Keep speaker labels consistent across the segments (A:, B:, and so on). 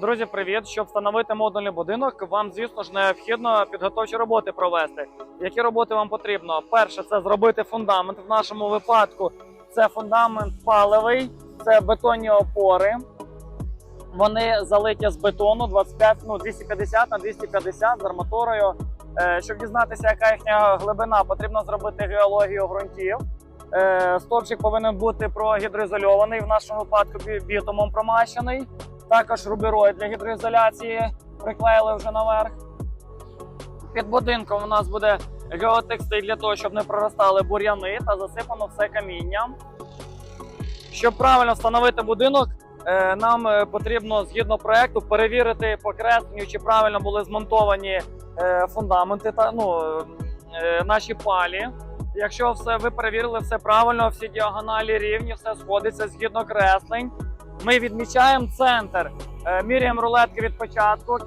A: Друзі, привіт! Щоб встановити модульний будинок, вам, звісно ж, необхідно підготовчі роботи провести. Які роботи вам потрібно? Перше, це зробити фундамент. В нашому випадку це фундамент паливий, це бетонні опори. Вони залиті з бетону 25, ну, 250 на 250 з арматурою. Е, щоб дізнатися, яка їхня глибина, потрібно зробити геологію ґрунтів. Е, стовпчик повинен бути прогідроізольований, в нашому випадку бі- бітумом промащений. Також рубероїд для гідроізоляції приклеїли вже наверх. Під будинком у нас буде геотекстиль для того, щоб не проростали бур'яни та засипано все камінням. Щоб правильно встановити будинок, е, нам е, потрібно згідно проекту перевірити по кресленню, чи правильно були змонтовані е, фундаменти та ну, наші палі. Якщо все ви перевірили все правильно, всі діагоналі рівні, все сходиться згідно креслень. Ми відмічаємо центр, е, міряємо рулетки від початку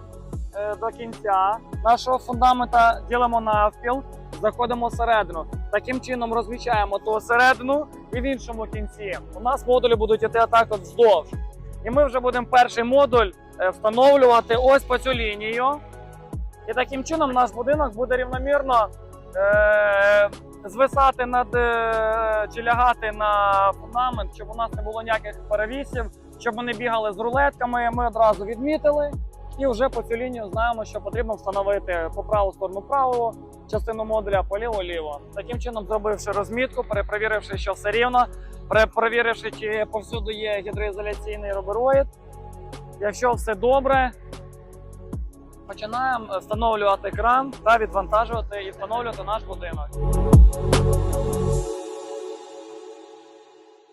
A: е, до кінця нашого фундамента, ділимо навпіл, заходимо всередину. Таким чином розмічаємо ту середину і в іншому кінці. У нас модулі будуть іти отак от вздовж. І ми вже будемо перший модуль е, встановлювати ось по цю лінію. І таким чином наш будинок буде рівномірно е, звисати над е, чи лягати на фундамент, щоб у нас не було ніяких перевісів, щоб вони бігали з рулетками. Ми одразу відмітили. І вже по цю лінію знаємо, що потрібно встановити по праву сторону праву частину модуля, по ліву ліво. Таким чином, зробивши розмітку, перепровіривши, що все рівно, перепровіривши, чи повсюду є гідроізоляційний рубероїд. Якщо все добре, починаємо встановлювати кран та відвантажувати і встановлювати наш будинок.